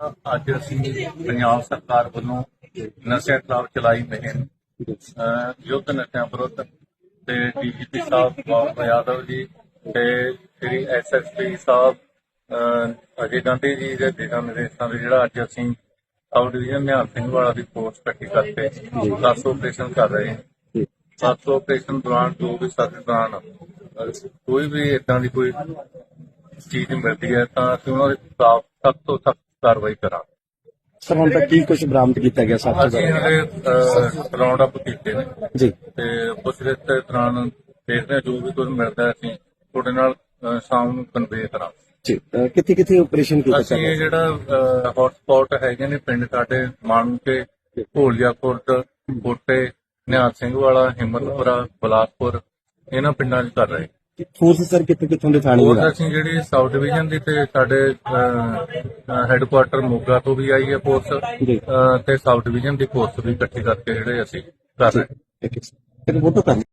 ਅੱਜ ਅਸੀਂ ਪੰਜਾਬ ਸਰਕਾਰ ਵੱਲੋਂ ਨਸ਼ਿਆਂ ਖਿਲਾਫ ਚਲਾਈ ਮੁਹਿੰਮ ਯੁੱਧ ਨਸ਼ਿਆਂ ਵਿਰੁੱਧ ਤੇ ਡੀਜੀਪੀ ਸਾਹਿਬ ਬਾਬਾ ਯਾਦਵ ਜੀ ਤੇ ਸ੍ਰੀ ਐਸਐਸਪੀ ਸਾਹਿਬ ਅਜੇ ਗਾਂਧੀ ਜੀ ਦੇ ਦਿਸ਼ਾ ਨਿਰਦੇਸ਼ਾਂ ਦੇ ਜਿਹੜਾ ਅੱਜ ਅਸੀਂ ਸਾਊਥ ਡਿਵੀਜ਼ਨ ਨਿਹਾਲ ਸਿੰਘ ਵਾਲਾ ਦੀ ਫੋਰਸ ਇਕੱਠੀ ਕਰਕੇ 10 ਆਪਰੇਸ਼ਨ ਕਰ ਰਹੇ ਹਾਂ। 7 ਆਪਰੇਸ਼ਨ ਦੌਰਾਨ ਜੋ ਵੀ ਸਾਡੇ ਦੌਰਾਨ ਕੋਈ ਵੀ ਇਦਾਂ ਦੀ ਕੋਈ ਚੀਜ਼ ਮਿਲਦੀ ਹੈ ਤਾਂ ਅਸੀਂ ਉਹਨਾਂ ਦੇ ਖਿਲਾਫ ਸਖਤ ਤੋਂ ਸਖਤ ਕਾਰਵਾਈ ਕਰਾਂਗੇ। ਸਰ ਹੁਣ ਤੱਕ ਕੀ ਕੁਝ ਬਰਾਮਦ ਕੀਤਾ ਗਿਆ ਸਭ ਤੋਂ ਅਸੀਂ ਜ਼ਿਆਦਾ ਹਲੇ ਰਾਉਂਡ ਅਪ ਕੀਤੇ ਨੇ। ਜੀ। ਤੇ ਪੁੱਛਗਿੱਛ ਦੇ ਦੌਰਾਨ ਦੇਖਦੇ ਹਾਂ ਜੋ ਵੀ ਕੁਝ ਮਿਲਦਾ ਹੈ ਅਸੀਂ ਤੁਹਾਡੇ ਨਾਲ ਅਹ, ਸ਼ਾਮ ਨੂੰ ਕਨਵੇ ਕਰਾਂਗੇ। ਜੀ ਕਿੱਥੇ ਕਿੱਥੇ ਆਪਰੇਸ਼ਨ ਕੀਤਾ ਅਸੀਂ ਇਹ ਜਿਹੜਾ ਹੌਟ ਸਪੌਟ ਹੈਗੇ ਨੇ ਪਿੰਡ ਸਾਡੇ ਮਾਨੂਕੇ ਢੋਲੀਆ ਖੁਰਦ ਕੋਟੇ ਨਿਹਾਲ ਸਿੰਘ ਵਾਲਾ ਹਿੰਮਤਪੁਰਾ ਬਲਾਸਪੁਰ ਇਹਨਾਂ ਪਿੰਡਾਂ 'ਚ ਕਰ ਰਹੇ ਫੋਰਸ ਸਰ ਕਿੱਥੇ ਕਿੱਥੋਂ ਦੇ ਥਾਣੇ ਹੋਰ ਦੇ? ਅਸੀਂ ਜਿਹੜੀ ਸਾਊਥ ਡਿਵੀਜ਼ਨ ਦੀ ਤੇ ਸਾਡੇ ਹੈੱਡਕੁਆਟਰ ਮੋਗਾ ਤੋਂ ਵੀ ਆਈ ਹੈ ਫੋਰਸ ਜੀ। ਤੇ ਸਾਊਥ ਡਿਵੀਜ਼ਨ ਦੀ ਫੋਰਸ ਵੀ ਇਕੱਠੀ ਕਰਕੇ ਜਿਹੜੇ ਅਸੀਂ ਕਰ ਰਹੇ ਹਾਂ। ਇੱਕ ਇੱਕ ਫੋਟੋ ਕਰ